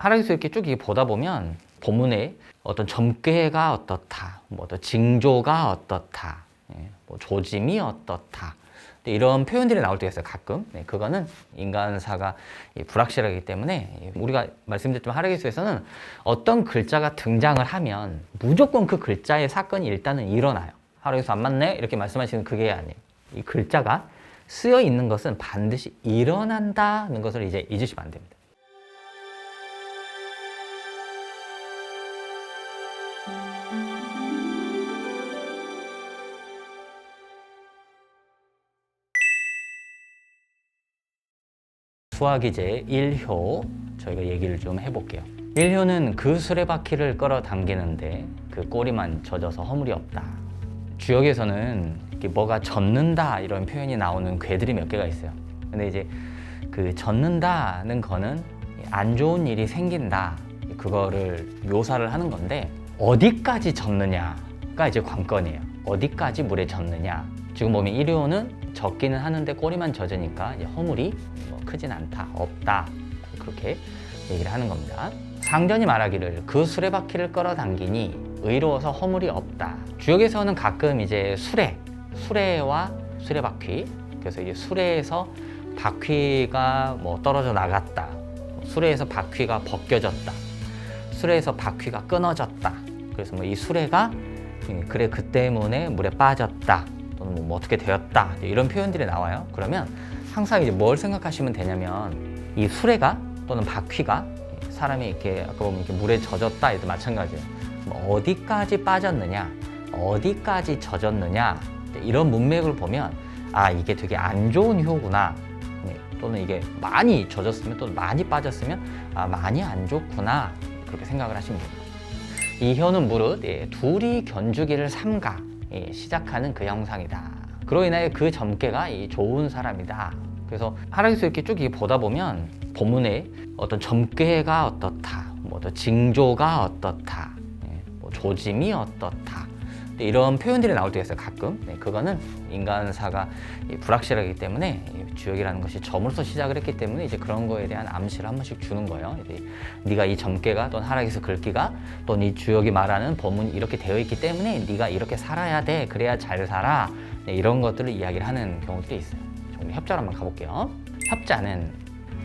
하락에서 이렇게 쭉 보다 보면 본문에 어떤 점괘가 어떻다, 뭐 어떤 징조가 어떻다, 예, 뭐 조짐이 어떻다. 네, 이런 표현들이 나올 때가 있어요, 가끔. 네, 그거는 인간사가 이 불확실하기 때문에 예, 우리가 말씀드렸지만 하락에서에서는 어떤 글자가 등장을 하면 무조건 그 글자의 사건이 일단은 일어나요. 하락에서 안 맞네? 이렇게 말씀하시는 그게 아니에요. 이 글자가 쓰여 있는 것은 반드시 일어난다는 것을 이제 잊으시면 안 됩니다. 수학이 제 1효 저희가 얘기를 좀 해볼게요. 1효는 그 수레바퀴를 끌어당기는데 그 꼬리만 젖어서 허물이 없다. 주역에서는 뭐가 젖는다 이런 표현이 나오는 괴들이 몇 개가 있어요. 근데 이제 그 젖는다는 거는 안 좋은 일이 생긴다 그거를 묘사를 하는 건데 어디까지 젖느냐가 이제 관건이에요. 어디까지 물에 젖느냐. 지금 보면 1호는 젖기는 하는데 꼬리만 젖으니까 허물이 뭐 크진 않다, 없다 그렇게 얘기를 하는 겁니다. 상전이 말하기를 그 수레바퀴를 끌어당기니 의로워서 허물이 없다. 주역에서는 가끔 이제 수레, 수레와 수레바퀴 그래서 이제 수레에서 바퀴가 뭐 떨어져 나갔다. 수레에서 바퀴가 벗겨졌다. 수레에서 바퀴가 끊어졌다. 그래서 뭐 이 수레가 음, 그래 그 때문에 물에 빠졌다. 또는 뭐 어떻게 되었다. 이런 표현들이 나와요. 그러면 항상 이제 뭘 생각하시면 되냐면 이 수레가 또는 바퀴가 사람이 이렇게 아까 보면 이렇게 물에 젖었다 해도 마찬가지예요. 뭐 어디까지 빠졌느냐, 어디까지 젖었느냐 이런 문맥을 보면 아 이게 되게 안 좋은 효구나. 네, 또는 이게 많이 젖었으면 또는 많이 빠졌으면 아 많이 안 좋구나 그렇게 생각을 하시면 됩니다. 이 혀는 무릇 예, 둘이 견주기를 삼가 예, 시작하는 그 형상이다. 그로 인하여 그 점괘가 이 좋은 사람이다. 그래서 하락에서 이렇게 쭉 보다 보면 본문에 어떤 점괘가 어떻다, 뭐 어떤 징조가 어떻다, 예, 뭐 조짐이 어떻다. 네, 이런 표현들이 나올 때가 있어요 가끔. 네, 그거는 인간사가 이 불확실하기 때문에 이 주역이라는 것이 점으로서 시작을 했기 때문에 이제 그런 거에 대한 암시를 한 번씩 주는 거예요. 이제 네가 이 점괘가 또는 하락에서 글귀가 또는 이 주역이 말하는 법문이 이렇게 되어 있기 때문에 네가 이렇게 살아야 돼 그래야 잘 살아. 네, 이런 것들을 이야기를 하는 경우들이 있어요 협자로 한번 가볼게요 협자는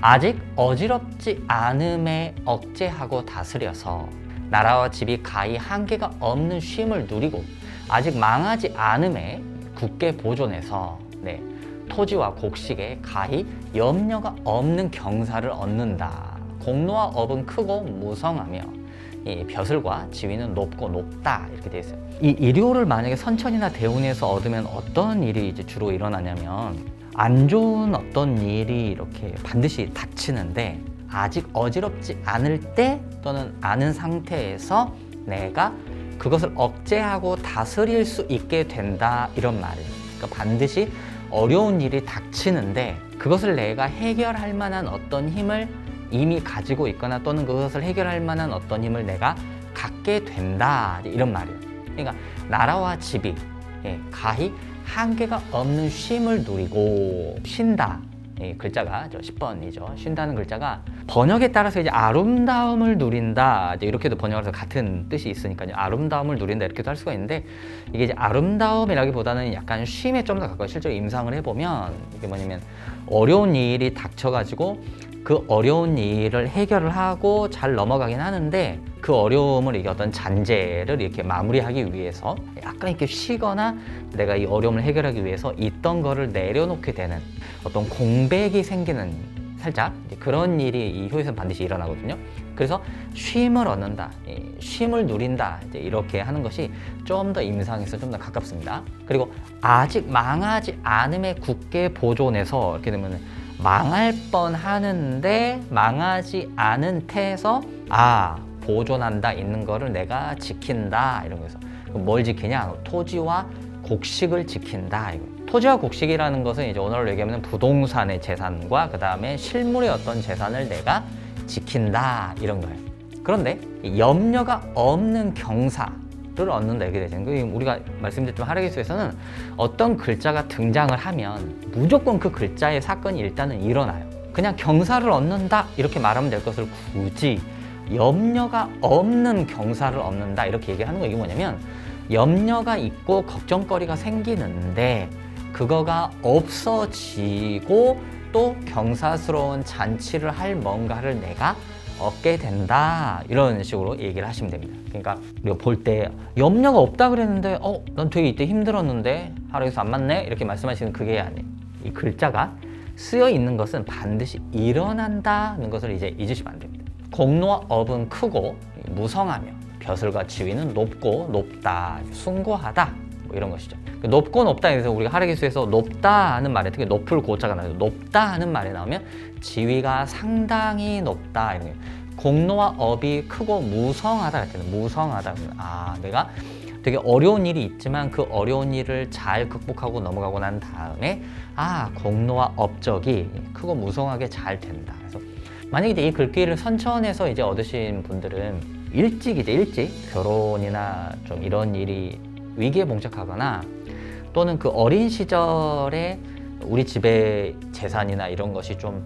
아직 어지럽지 않음에 억제하고 다스려서 나라와 집이 가히 한계가 없는 쉼을 누리고 아직 망하지 않음에 굳게 보존해서 네, 토지와 곡식에 가히 염려가 없는 경사를 얻는다. 공로와 업은 크고 무성하며 이 벼슬과 지위는 높고 높다 이렇게 되어 있어요. 이 일요를 만약에 선천이나 대운에서 얻으면 어떤 일이 이제 주로 일어나냐면 안 좋은 어떤 일이 이렇게 반드시 닥치는데 아직 어지럽지 않을 때 또는 아는 상태에서 내가 그것을 억제하고 다스릴 수 있게 된다 이런 말이에요. 그러니까 반드시 어려운 일이 닥치는데 그것을 내가 해결할 만한 어떤 힘을 이미 가지고 있거나 또는 그것을 해결할 만한 어떤 힘을 내가 갖게 된다 이런 말이에요. 그러니까 나라와 집이 예, 가히 한계가 없는 쉼을 누리고 쉰다. 이 글자가 저 10번이죠. 쉰다는 글자가 번역에 따라서 이제 아름다움을 누린다. 이제 이렇게도 번역해서 같은 뜻이 있으니까요. 아름다움을 누린다 이렇게도 할 수가 있는데 이게 이제 아름다움이라기보다는 약간 쉼에 좀 더 가까워. 실제로 임상을 해보면 이게 뭐냐면 어려운 일이 닥쳐가지고 그 어려운 일을 해결을 하고 잘 넘어가긴 하는데 그 어려움을 어떤 잔재를 이렇게 마무리하기 위해서 약간 이렇게 쉬거나 내가 이 어려움을 해결하기 위해서 있던 거를 내려놓게 되는 어떤 공백이 생기는 살짝 그런 일이 이 효에서는 반드시 일어나거든요. 그래서 쉼을 얻는다, 이 쉼을 누린다 이제 이렇게 하는 것이 좀 더 임상에서 좀 더 가깝습니다. 그리고 아직 망하지 않음에 굳게 보존해서 이렇게 되면 망할 뻔 하는데 망하지 않은 태에서 아 보존한다 있는 거를 내가 지킨다 이런 거에서 뭘 지키냐 토지와 곡식을 지킨다 이거. 토지와 곡식이라는 것은 이제 오늘로 얘기하면 부동산의 재산과 그 다음에 실물의 어떤 재산을 내가 지킨다 이런 거예요. 그런데 이 염려가 없는 경사 를 얻는다 되죠. 그 우리가 말씀드렸지만 하락기수에서는 어떤 글자가 등장을 하면 무조건 그 글자의 사건이 일단은 일어나요. 그냥 경사를 얻는다 이렇게 말하면 될 것을 굳이 염려가 없는 경사를 얻는다 이렇게 얘기하는 거 이게 뭐냐면 염려가 있고 걱정거리가 생기는데 그거가 없어지고 또 경사스러운 잔치를 할 뭔가를 내가 얻게 된다 이런 식으로 얘기를 하시면 됩니다. 그러니까 우리가 볼 때 염려가 없다 그랬는데 어 난 되게 이때 힘들었는데 하루에서 안 맞네 이렇게 말씀하시는 그게 아니에요. 이 글자가 쓰여 있는 것은 반드시 일어난다는 것을 이제 잊으시면 안 됩니다. 공로와 업은 크고 무성하며 벼슬과 지위는 높고 높다 숭고하다 뭐 이런 것이죠. 그 높고 높다 해서 우리가 하레기수에서 높다는 말에 특히 높을 고자가 나요. 높다 하는 말에 나오면 지위가 상당히 높다 이런 게 공로와 업이 크고 무성하다 할 때는 무성하다 아 내가 되게 어려운 일이 있지만 그 어려운 일을 잘 극복하고 넘어가고 난 다음에 아 공로와 업적이 크고 무성하게 잘 된다. 그래서 만약에 이제 이 글귀를 선천에서 이제 얻으신 분들은 일찍 이제 일찍 결혼이나 좀 이런 일이 위기에 봉착하거나 또는 그 어린 시절에 우리 집의 재산이나 이런 것이 좀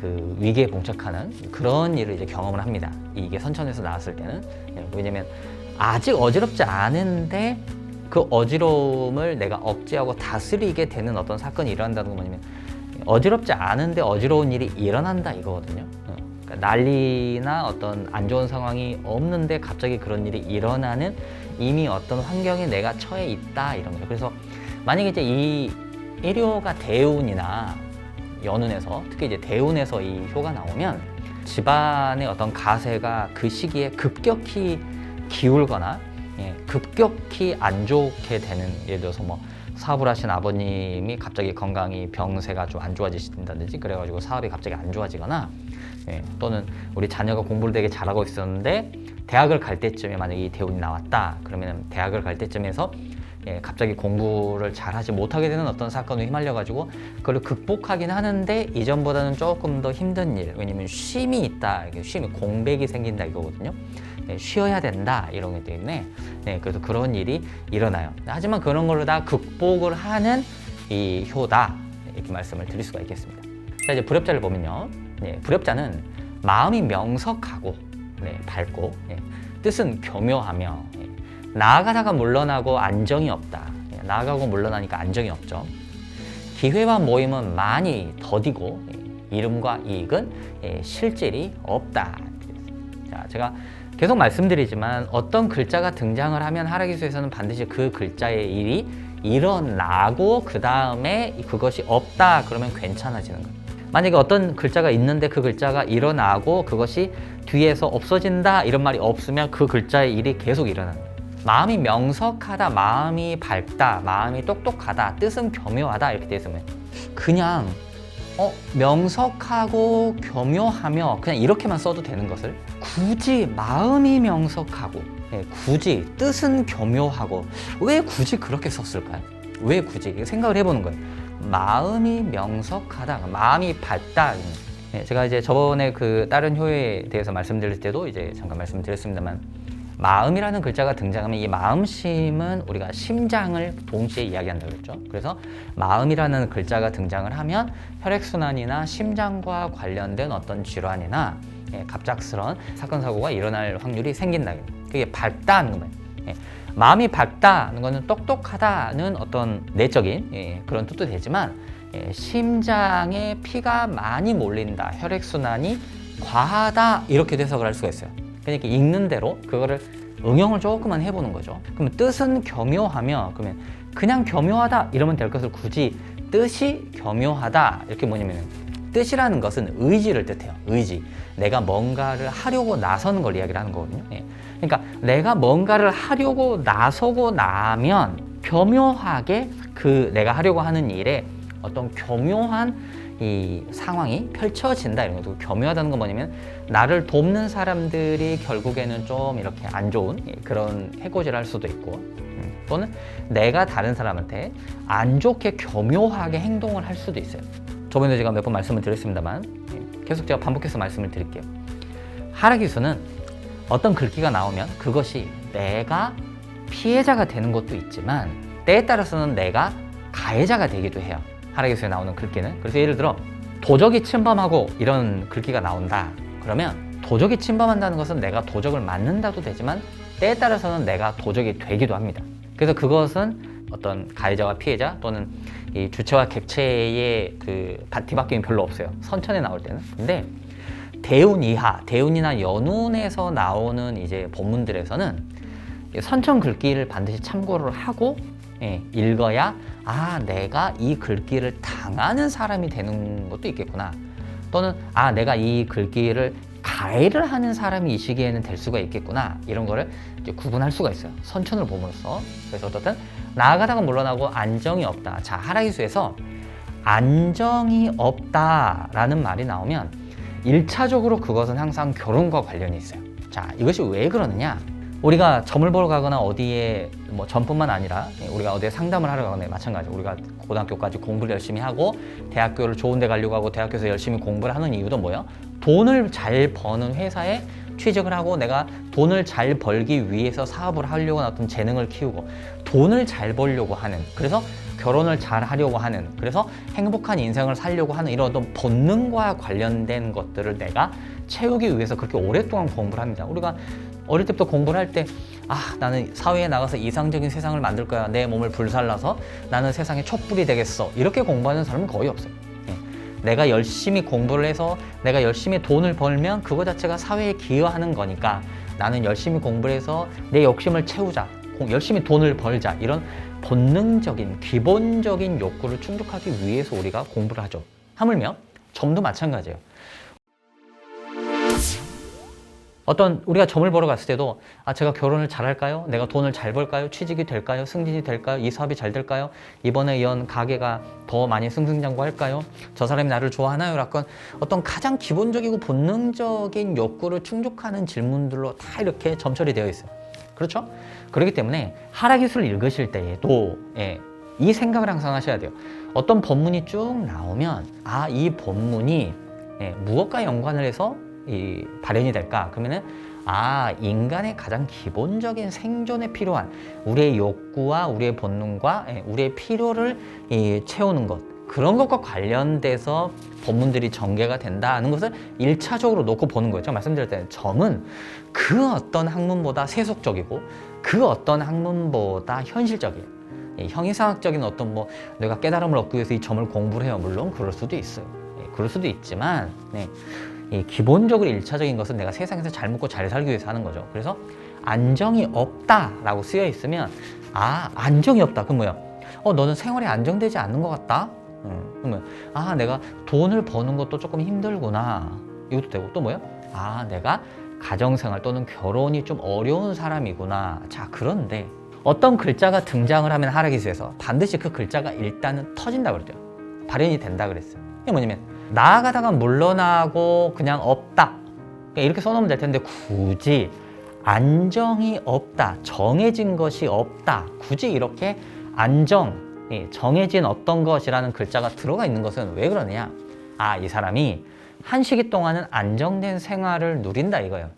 그 위기에 봉착하는 그런 일을 이제 경험을 합니다. 이게 선천에서 나왔을 때는 왜냐면 아직 어지럽지 않은데 그 어지러움을 내가 억제하고 다스리게 되는 어떤 사건이 일어난다는 건 뭐냐면 어지럽지 않은데 어지러운 일이 일어난다 이거거든요. 어. 그러니까 난리나 어떤 안 좋은 상황이 없는데 갑자기 그런 일이 일어나는 이미 어떤 환경에 내가 처해 있다 이런 거죠. 그래서 만약에 이제 이 일요가 대운이나 연운에서 특히 이제 대운에서 이 효가 나오면 집안의 어떤 가세가 그 시기에 급격히 기울거나 예, 급격히 안 좋게 되는 예를 들어서 뭐 사업을 하신 아버님이 갑자기 건강이 병세가 좀 안 좋아지신다든지 그래가지고 사업이 갑자기 안 좋아지거나 예, 또는 우리 자녀가 공부를 되게 잘하고 있었는데 대학을 갈 때쯤에 만약에 이 대운이 나왔다 그러면 대학을 갈 때쯤에서 예, 갑자기 공부를 잘하지 못하게 되는 어떤 사건에 휘말려 가지고 그걸 극복하긴 하는데 이전보다는 조금 더 힘든 일 왜냐면 쉼이 있다 쉼이 공백이 생긴다 이거거든요. 예, 쉬어야 된다 이런 것 때문에. 네, 그래서 그런 일이 일어나요. 하지만 그런 걸로 다 극복을 하는 이 효다 이렇게 말씀을 드릴 수가 있겠습니다. 자 이제 불협자를 보면요 네, 불협자는 마음이 명석하고 네, 밝고 네, 뜻은 교묘하며 예, 나아가다가 물러나고 안정이 없다. 예, 나아가고 물러나니까 안정이 없죠. 기회와 모임은 많이 더디고 예, 이름과 이익은 예, 실질이 없다. 자, 제가 계속 말씀드리지만 어떤 글자가 등장을 하면 하라기수에서는 반드시 그 글자의 일이 일어나고 그 다음에 그것이 없다 그러면 괜찮아지는 거예요. 만약에 어떤 글자가 있는데 그 글자가 일어나고 그것이 뒤에서 없어진다 이런 말이 없으면 그 글자의 일이 계속 일어나는. 마음이 명석하다, 마음이 밝다, 마음이 똑똑하다, 뜻은 교묘하다 이렇게 돼 있으면 그냥 어, 명석하고 교묘하며 그냥 이렇게만 써도 되는 것을 굳이 마음이 명석하고 예, 굳이 뜻은 교묘하고 왜 굳이 그렇게 썼을까요? 왜 굳이 생각을 해보는 거예요. 마음이 명석하다, 마음이 밝다. 예, 제가 이제 저번에 그 다른 효에 대해서 말씀드릴 때도 이제 잠깐 말씀드렸습니다만 마음이라는 글자가 등장하면 이 마음심은 우리가 심장을 동시에 이야기한다고 했죠. 그래서 마음이라는 글자가 등장을 하면 혈액순환이나 심장과 관련된 어떤 질환이나 예, 갑작스런 사건 사고가 일어날 확률이 생긴다. 그게 밝다는 거예요. 예, 마음이 밝다는 것은 똑똑하다는 어떤 내적인 예, 그런 뜻도 되지만 예, 심장에 피가 많이 몰린다, 혈액순환이 과하다 이렇게 해석을 할 수가 있어요. 그러니까 읽는 대로 그거를 응용을 조금만 해보는 거죠. 그러면 뜻은 교묘하며 그러면 그냥 교묘하다 이러면 될 것을 굳이 뜻이 교묘하다 이렇게 뭐냐면 뜻이라는 것은 의지를 뜻해요. 의지. 내가 뭔가를 하려고 나서는 걸 이야기를 하는 거거든요. 예. 그러니까 내가 뭔가를 하려고 나서고 나면 교묘하게 그 내가 하려고 하는 일에 어떤 교묘한 이 상황이 펼쳐진다 이런 것도 교묘하다는 건 뭐냐면 나를 돕는 사람들이 결국에는 좀 이렇게 안 좋은 그런 해코지를 할 수도 있고 음, 또는 내가 다른 사람한테 안 좋게 교묘하게 행동을 할 수도 있어요. 저번에 제가 몇 번 말씀을 드렸습니다만 예, 계속 제가 반복해서 말씀을 드릴게요. 하락 기수는 어떤 글귀가 나오면 그것이 내가 피해자가 되는 것도 있지만 때에 따라서는 내가 가해자가 되기도 해요. 하락에서 나오는 글귀는 그래서 예를 들어 도적이 침범하고 이런 글귀가 나온다 그러면 도적이 침범한다는 것은 내가 도적을 맞는다도 되지만 때에 따라서는 내가 도적이 되기도 합니다. 그래서 그것은 어떤 가해자와 피해자 또는 이 주체와 객체의 그 뒤바뀜이 별로 없어요. 선천에 나올 때는. 근데 대운 이하, 대운이나 연운에서 나오는 이제 본문들에서는 선천 글귀를 반드시 참고를 하고 예, 읽어야 아 내가 이 글귀를 당하는 사람이 되는 것도 있겠구나. 또는 아 내가 이 글귀를 가해를 하는 사람이 이 시기에는 될 수가 있겠구나. 이런 거를 구분할 수가 있어요. 선천을 보면서 그래서 어떻든 나아가다가 물러나고 안정이 없다. 자 하라기수에서 안정이 없다 라는 말이 나오면 일차적으로 그것은 항상 결혼과 관련이 있어요. 자 이것이 왜 그러느냐 우리가 점을 보러 가거나 어디에 뭐 점뿐만 아니라 우리가 어디에 상담을 하러 가거나 마찬가지 우리가 고등학교까지 공부를 열심히 하고 대학교를 좋은 데 가려고 하고 대학교에서 열심히 공부를 하는 이유도 뭐예요? 돈을 잘 버는 회사에 취직을 하고 내가 돈을 잘 벌기 위해서 사업을 하려고 어떤 재능을 키우고 돈을 잘 벌려고 하는 그래서 결혼을 잘 하려고 하는 그래서 행복한 인생을 살려고 하는 이런 어떤 본능과 관련된 것들을 내가 채우기 위해서 그렇게 오랫동안 공부를 합니다. 우리가 어릴 때부터 공부를 할 때 아 나는 사회에 나가서 이상적인 세상을 만들 거야. 내 몸을 불살라서 나는 세상의 촛불이 되겠어. 이렇게 공부하는 사람은 거의 없어요. 예. 내가 열심히 공부를 해서 내가 열심히 돈을 벌면 그거 자체가 사회에 기여하는 거니까 나는 열심히 공부를 해서 내 욕심을 채우자. 공- 열심히 돈을 벌자. 이런 본능적인 기본적인 욕구를 충족하기 위해서 우리가 공부를 하죠. 하물며 점도 마찬가지예요 어떤 우리가 점을 보러 갔을 때도 아 제가 결혼을 잘할까요? 내가 돈을 잘 벌까요? 취직이 될까요? 승진이 될까요? 이 사업이 잘 될까요? 이번에 연 가게가 더 많이 승승장구할까요? 저 사람이 나를 좋아하나요? 라건 어떤 가장 기본적이고 본능적인 욕구를 충족하는 질문들로 다 이렇게 점철이 되어 있어요. 그렇죠? 그렇기 때문에 하라기술을 읽으실 때에도 예, 이 생각을 항상 하셔야 돼요. 어떤 본문이 쭉 나오면 아 이 본문이 예, 무엇과 연관을 해서 이 발현이 될까? 그러면은 아 인간의 가장 기본적인 생존에 필요한 우리의 욕구와 우리의 본능과 예, 우리의 필요를 이, 채우는 것 그런 것과 관련돼서 본문들이 전개가 된다는 것을 일차적으로 놓고 보는. 제가 말씀드릴 때는 점은 그 어떤 학문보다 세속적이고 그 어떤 학문보다 현실적이에요. 이 형이상학적인 어떤 뭐 내가 깨달음을 얻기 위해서 이 점을 공부를 해요. 물론 그럴 수도 있어요. 예, 그럴 수도 있지만 네. 이 기본적으로 일차적인 것은 내가 세상에서 잘 먹고 잘 살기 위해서 하는 거죠. 그래서 안정이 없다라고 쓰여 있으면 아 안정이 없다. 그럼 뭐야? 어 너는 생활이 안정되지 않는 것 같다. 음, 그러면 아 내가 돈을 버는 것도 조금 힘들구나. 이것도 되고 또 뭐야? 아 내가 가정생활 또는 결혼이 좀 어려운 사람이구나. 자 그런데 어떤 글자가 등장을 하면 하락기수에서 반드시 그 글자가 일단은 터진다 그러죠. 발현이 된다 그랬어요. 이게 뭐냐면 나아가다가 물러나고 그냥 없다. 그러니까 이렇게 써놓으면 될 텐데 굳이 안정이 없다. 정해진 것이 없다. 굳이 이렇게 안정, 이 정해진 어떤 것이라는 글자가 들어가 있는 것은 왜 그러느냐? 아, 이 사람이 한 시기 동안은 안정된 생활을 누린다 이거예요.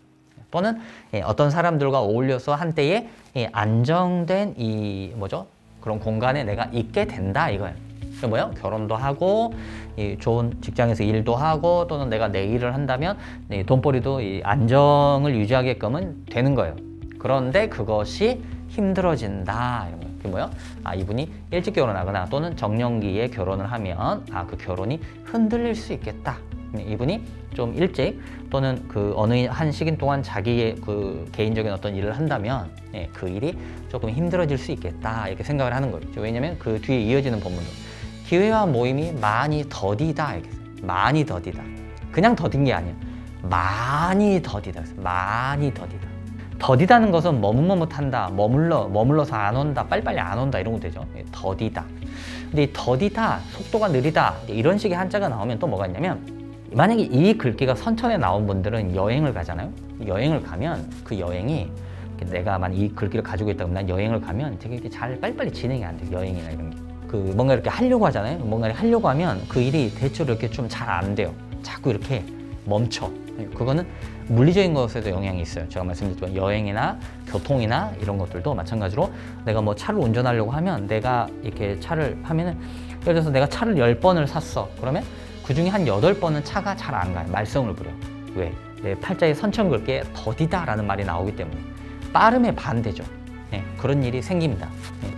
또는 예, 어떤 사람들과 어울려서 한때에 이 안정된 이 뭐죠? 그런 공간에 내가 있게 된다 이거예요. 그 뭐요? 결혼도 하고 이 좋은 직장에서 일도 하고 또는 내가 내 일을 한다면 이 돈벌이도 이 안정을 유지하게끔은 되는 거예요. 그런데 그것이 힘들어진다 이런. 그게 뭐요? 아 이분이 일찍 결혼하거나 또는 정년기에 결혼을 하면 아 그 결혼이 흔들릴 수 있겠다. 네, 이분이 좀 일찍 또는 그 어느 한 시긴 동안 자기의 그 개인적인 어떤 일을 한다면 예, 그 일이 조금 힘들어질 수 있겠다 이렇게 생각을 하는 거죠. 왜냐하면 그 뒤에 이어지는 본문도 기회와 모임이 많이 더디다 이렇게. 많이 더디다. 그냥 더딘 게 아니야. 많이 더디다. 많이 더디다. 더디다는 것은 머뭇머뭇한다, 머물러 머물러서 안 온다, 빨리빨리 안 온다 이런 거 되죠. 예, 더디다. 근데 이 더디다, 속도가 느리다 이런 식의 한자가 나오면 또 뭐가 있냐면 만약에 이 글귀가 선천에 나온 분들은 여행을 가잖아요. 여행을 가면 그 여행이 내가 만약 이 글귀를 가지고 있다 그러면 난 여행을 가면 되게 잘 빨리빨리 진행이 안 돼요. 여행이나 이런 게. 그 뭔가 이렇게 하려고 하잖아요. 뭔가 하려고 하면 그 일이 대체로 이렇게 좀 잘 안 돼요. 자꾸 이렇게 멈춰. 그거는 물리적인 것에도 영향이 있어요. 제가 말씀드렸지만 여행이나 교통이나 이런 것들도 마찬가지로 내가 뭐 차를 운전하려고 하면 내가 이렇게 차를 하면은 예를 들어서 내가 차를 열번을 샀어. 그러면 그 중에 한 여덟 번은 차가 잘 안 가요. 말썽을 부려. 왜? 네, 팔자에 선천 긁게 더디다라는 말이 나오기 때문에 빠름의 반대죠. 네, 그런 일이 생깁니다. 네.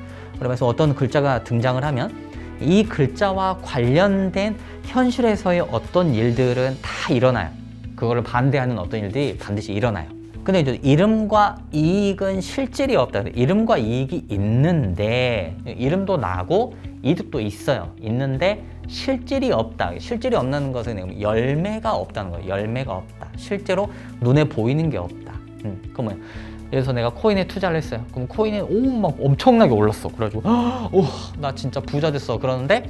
그러면서 어떤 글자가 등장을 하면 이 글자와 관련된 현실에서의 어떤 일들은 다 일어나요. 그거를 반대하는 어떤 일들이 반드시 일어나요. 근데 이제 이름과 이익은 실질이 없다. 이름과 이익이 있는데 이름도 나고 이득도 있어요. 있는데 실질이 없다. 실질이 없는 것은 열매가 없다는 거예요. 열매가 없다. 실제로 눈에 보이는 게 없다. 음, 그러면 그래서 내가 코인에 투자를 했어요. 그럼 코인에 오막 엄청나게 올랐어. 그래가지고 오나 진짜 부자 됐어. 그러는데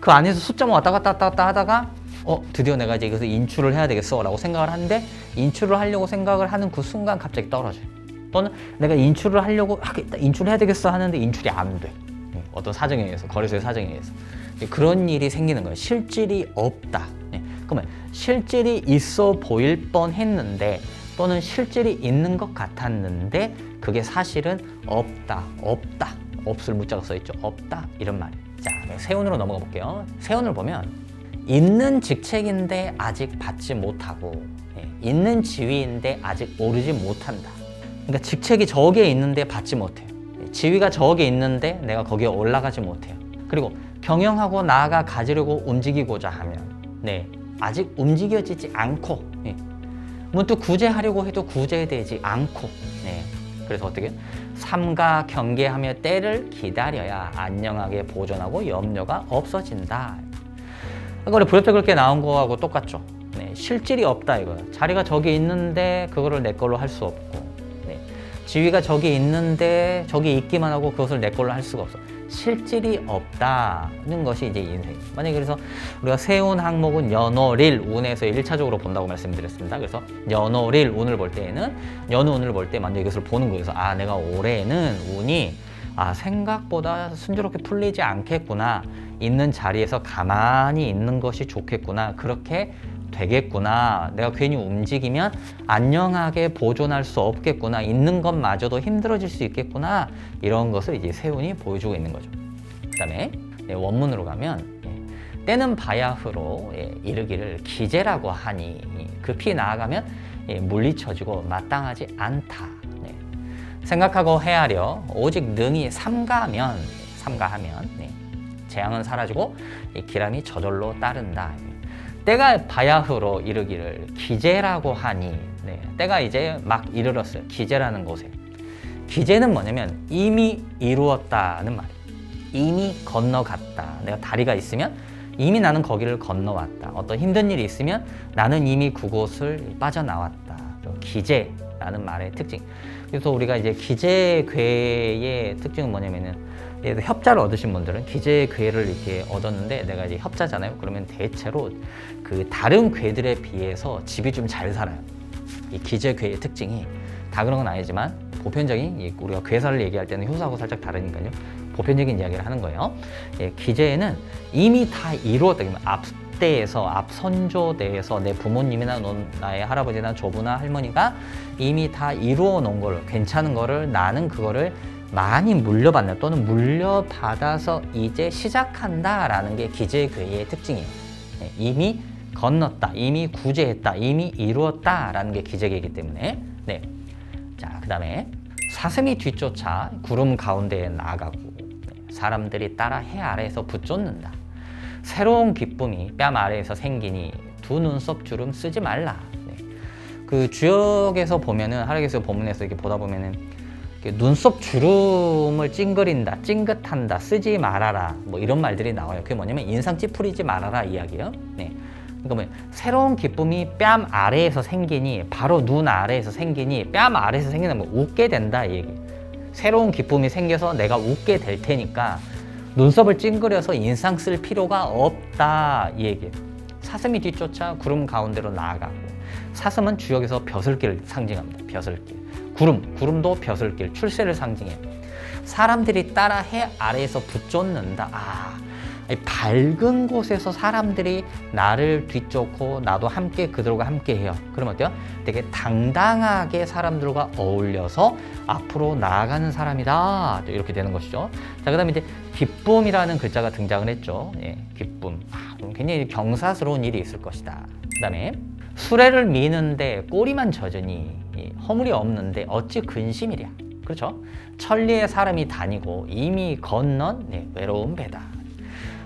그 안에서 숫자만 왔다 갔다 왔다 갔다 하다가 어 드디어 내가 이제 이것을 인출을 해야 되겠어라고 생각을 하는데 인출을 하려고 생각을 하는 그 순간 갑자기 떨어져요. 또는 내가 인출을 하려고 하겠다 인출해야 되겠어 하는데 인출이 안 돼. 네, 어떤 사정에 의해서 거래소의 사정에 의해서 네, 그런 일이 생기는 거예요. 실질이 없다. 네, 그러면 실질이 있어 보일 뻔했는데 또는 실질이 있는 것 같았는데 그게 사실은 없다, 없다, 없을 문자가 써 있죠. 없다 이런 말. 자, 세운으로 넘어가 볼게요. 세운을 보면 있는 직책인데 아직 받지 못하고 예, 있는 지위인데 아직 오르지 못한다. 그러니까 직책이 저기에 있는데 받지 못해요. 예, 지위가 저기에 있는데 내가 거기에 올라가지 못해요. 그리고 경영하고 나아가 가지려고 움직이고자 하면 네, 아직 움직여지지 않고 예, 문득 구제하려고 해도 구제되지 않고 네, 그래서 어떻게 삼가 경계하며 때를 기다려야 안녕하게 보존하고 염려가 없어진다. 그거를 부엽자 그렇게 나온 거하고 똑같죠. 네, 실질이 없다 이거. 자리가 저기 있는데 그거를 내 걸로 할 수 없고, 네, 지위가 저기 있는데 저기 있기만 하고 그것을 내 걸로 할 수가 없어. 실질이 없다는 것이 이제 인생. 만약에 그래서 우리가 세운 항목은 연월일 운에서 일차적으로 본다고 말씀드렸습니다. 그래서 연월일 운을 볼 때에는 연우 운을 볼때 만약에 이것을 보는 거예요. 그래서 아 내가 올해는 운이 아 생각보다 순조롭게 풀리지 않겠구나. 있는 자리에서 가만히 있는 것이 좋겠구나. 그렇게 되겠구나. 내가 괜히 움직이면 안녕하게 보존할 수 없겠구나. 있는 것마저도 힘들어질 수 있겠구나. 이런 것을 이제 세운이 보여주고 있는 거죠. 그 다음에 원문으로 가면 예, 때는 바야흐로 예, 이르기를 기재라고 하니 급히 나아가면 예, 물리쳐지고 마땅하지 않다. 네. 생각하고 헤아려 오직 능히 삼가하면 삼가하면 네. 재앙은 사라지고 이 기람이 저절로 따른다. 때가 바야흐로 이르기를 기재라고 하니 네, 때가 이제 막 이르렀어요. 기재라는 곳에. 기재는 뭐냐면 이미 이루었다는 말이에요. 이미 건너갔다. 내가 다리가 있으면 이미 나는 거기를 건너왔다. 어떤 힘든 일이 있으면 나는 이미 그곳을 빠져나왔다. 기재라는 말의 특징. 그래서 우리가 이제 기재괴의 특징은 뭐냐면은 예를 들어 협자를 얻으신 분들은 기재 괴를 이렇게 얻었는데 내가 이제 협자잖아요. 그러면 대체로 그 다른 괴들에 비해서 집이 좀 잘 살아요. 이 기재 괴의 특징이 다 그런 건 아니지만 보편적인 우리가 괴사를 얘기할 때는 효사하고 살짝 다르니까요. 보편적인 이야기를 하는 거예요. 예, 기재에는 이미 다 이루었다. 앞대에서 앞 선조 대에서 내 부모님이나 나의 할아버지나 조부나 할머니가 이미 다 이루어 놓은 걸 괜찮은 거를 나는 그거를 많이 물려받는 또는 물려받아서 이제 시작한다 라는 게 기재괴의 특징이에요. 네, 이미 건넜다, 이미 구제했다, 이미 이루었다 라는 게 기재괴이기 때문에 네. 자, 그 다음에 사슴이 뒤쫓아 구름 가운데에 나가고 네, 사람들이 따라 해 아래에서 붙쫓는다. 새로운 기쁨이 뺨 아래에서 생기니 두 눈썹 주름 쓰지 말라. 네. 그 주역에서 보면은 하락에서 본문에서 이렇게 보다 보면은 눈썹 주름을 찡그린다, 찡긋한다, 쓰지 말아라, 뭐 이런 말들이 나와요. 그게 뭐냐면 인상 찌푸리지 말아라 이야기예요. 네. 그러니까 뭐 새로운 기쁨이 뺨 아래에서 생기니 바로 눈 아래에서 생기니 뺨 아래에서 생기면 뭐 웃게 된다 이 얘기. 새로운 기쁨이 생겨서 내가 웃게 될 테니까 눈썹을 찡그려서 인상 쓸 필요가 없다 이 얘기예요. 사슴이 뒤쫓아 구름 가운데로 나아가고 사슴은 주역에서 벼슬길을 상징합니다. 벼슬길. 구름, 구름도 벼슬길, 출세를 상징해. 사람들이 따라 해 아래에서 붙쫓는다. 아, 밝은 곳에서 사람들이 나를 뒤쫓고 나도 함께 그들과 함께 해요. 그러면 어때요? 되게 당당하게 사람들과 어울려서 앞으로 나아가는 사람이다. 이렇게 되는 것이죠. 자, 그 다음에 이제 기쁨이라는 글자가 등장을 했죠. 예, 기쁨. 아, 굉장히 경사스러운 일이 있을 것이다. 그 다음에 수레를 미는데 꼬리만 젖으니 이 허물이 없는데 어찌 근심이랴. 그렇죠? 천리에 사람이 다니고 이미 건넌 네, 외로운 배다.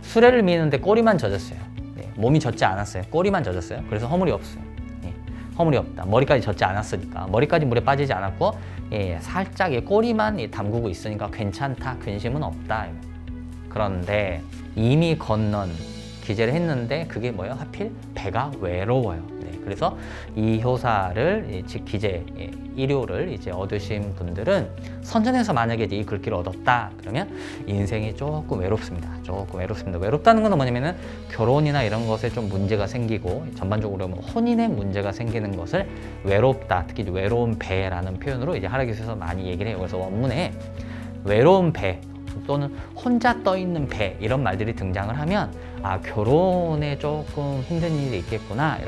수레를 미는데 꼬리만 젖었어요. 네, 몸이 젖지 않았어요. 꼬리만 젖었어요. 그래서 허물이 없어요. 예, 허물이 없다. 머리까지 젖지 않았으니까 머리까지 물에 빠지지 않았고 예, 살짝 이 꼬리만 예, 담그고 있으니까 괜찮다. 근심은 없다. 그런데 이미 건넌 기재를 했는데 그게 뭐예요? 하필 배가 외로워요. 네, 그래서 이 효사를 이즉 기재 예, 일요를 이제 얻으신 분들은 선전에서 만약에 이 글귀를 얻었다 그러면 인생이 조금 외롭습니다. 조금 외롭습니다. 외롭다는 건 뭐냐면은 결혼이나 이런 것에 좀 문제가 생기고 전반적으로 뭐 혼인에 문제가 생기는 것을 외롭다. 특히 외로운 배라는 표현으로 이제 하락기에서 많이 얘기를 해요. 그래서 원문에 외로운 배 또는 혼자 떠 있는 배 이런 말들이 등장을 하면 아 결혼에 조금 힘든 일이 있겠구나